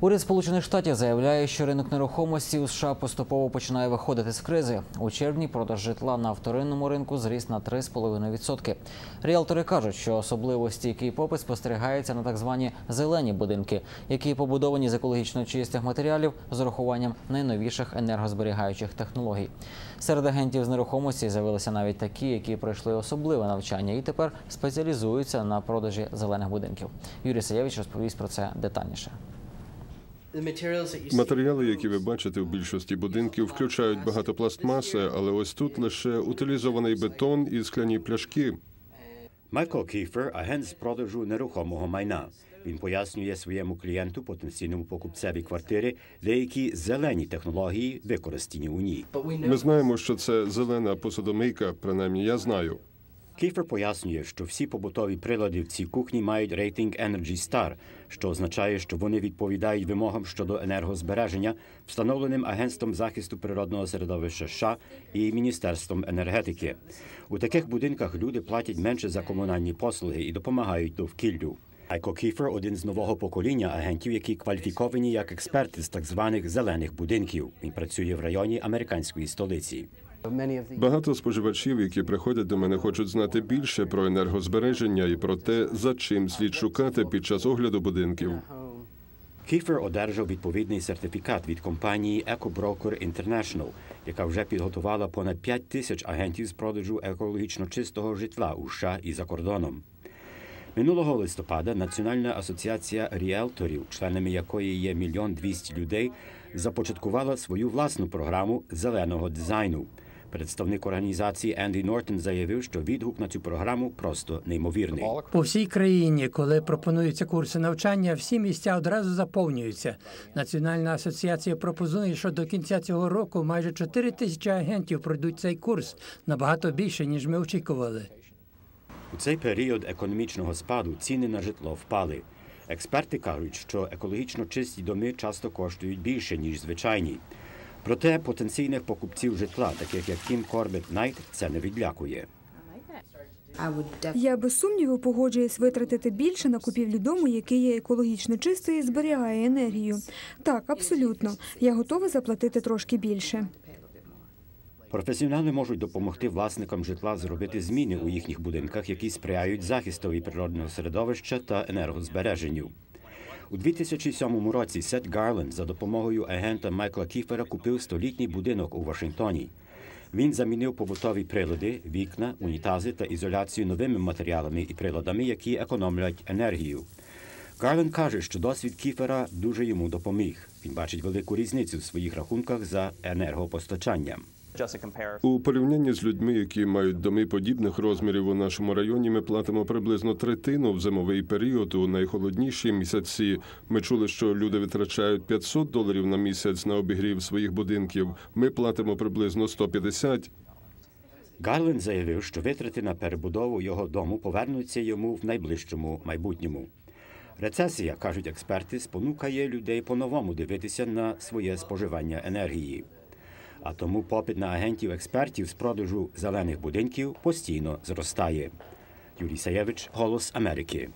Уряд Сполучених Штатів заявляє, що ринок нерухомості у США поступово починає виходити з кризи. У червні продаж житла на вторинному ринку зріс на 3,5%. Ріалтори кажуть, що особливо стійкий попит спостерігається на так звані зелені будинки, які побудовані з екологічно чистих матеріалів з урахуванням найновіших енергозберігаючих технологій. Серед агентів з нерухомості з'явилися навіть такі, які пройшли особливе навчання і тепер спеціалізуються на продажі зелених будинків. Юрій Саєвич розповість про це детальніше. Матеріали, які ви бачите в більшості будинків, включають багато пластмаси, але ось тут лише утилізований бетон і скляні пляшки. Майкл Кіфер, агент з продажу нерухомого майна. Він пояснює своєму клієнту, потенційному покупцеві квартири, деякі зелені технології, використані у ній. Ми знаємо, що це зелена посудомийка, принаймні я знаю. Кіфер пояснює, що всі побутові прилади в цій кухні мають рейтинг Energy Star, що означає, що вони відповідають вимогам щодо енергозбереження, встановленим Агентством захисту природного середовища США і Міністерством енергетики. У таких будинках люди платять менше за комунальні послуги і допомагають довкіллю. Айко Кіфер один з нового покоління агентів, які кваліфіковані як експерти з так званих зелених будинків. Він працює в районі американської столиці. Багато споживачів, які приходять до мене, хочуть знати більше про енергозбереження і про те, за чим слід шукати під час огляду будинків. Кіфер одержав відповідний сертифікат від компанії EcoBroker International, яка вже підготувала понад 5 тисяч агентів з продажу екологічно чистого житла у США і за кордоном. Минулого листопада Національна асоціація ріелторів, членами якої є мільйон двісті людей, започаткувала свою власну програму зеленого дизайну. Представник організації Енді Нортон заявив, що відгук на цю програму просто неймовірний. По всій країні, коли пропонуються курси навчання, всі місця одразу заповнюються. Національна асоціація пропонує, що до кінця цього року майже 4 тисячі агентів пройдуть цей курс набагато більше ніж ми очікували. У цей період економічного спаду ціни на житло впали. Експерти кажуть, що екологічно чисті доми часто коштують більше ніж звичайні. Проте потенційних покупців житла, таких як Кім Корбет Найт, це не відлякує. Я без сумніву погоджуюсь витратити більше на купівлю дому, який є екологічно чистий і зберігає енергію. Так, абсолютно. Я готова заплатити трошки більше. Професіонали можуть допомогти власникам житла зробити зміни у їхніх будинках, які сприяють захистові природного середовища та енергозбереженню. У 2007 році Сет Гарленд за допомогою агента Майкла Кіфера купив столітній будинок у Вашингтоні. Він замінив побутові прилади, вікна, унітази та ізоляцію новими матеріалами і приладами, які економлять енергію. Гарленд каже, що досвід Кіфера дуже йому допоміг. Він бачить велику різницю в своїх рахунках за енергопостачанням. У порівнянні з людьми, які мають доми подібних розмірів у нашому районі, ми платимо приблизно третину в зимовий період. У найхолодніші місяці ми чули, що люди витрачають 500 доларів на місяць на обігрів своїх будинків. Ми платимо приблизно 150. Гарленд заявив, що витрати на перебудову його дому повернуться йому в найближчому майбутньому. Рецесія, кажуть експерти, спонукає людей по-новому дивитися на своє споживання енергії. А тому попит на агентів-експертів з продажу зелених будинків постійно зростає. Юрій Саєвич, Голос Америки.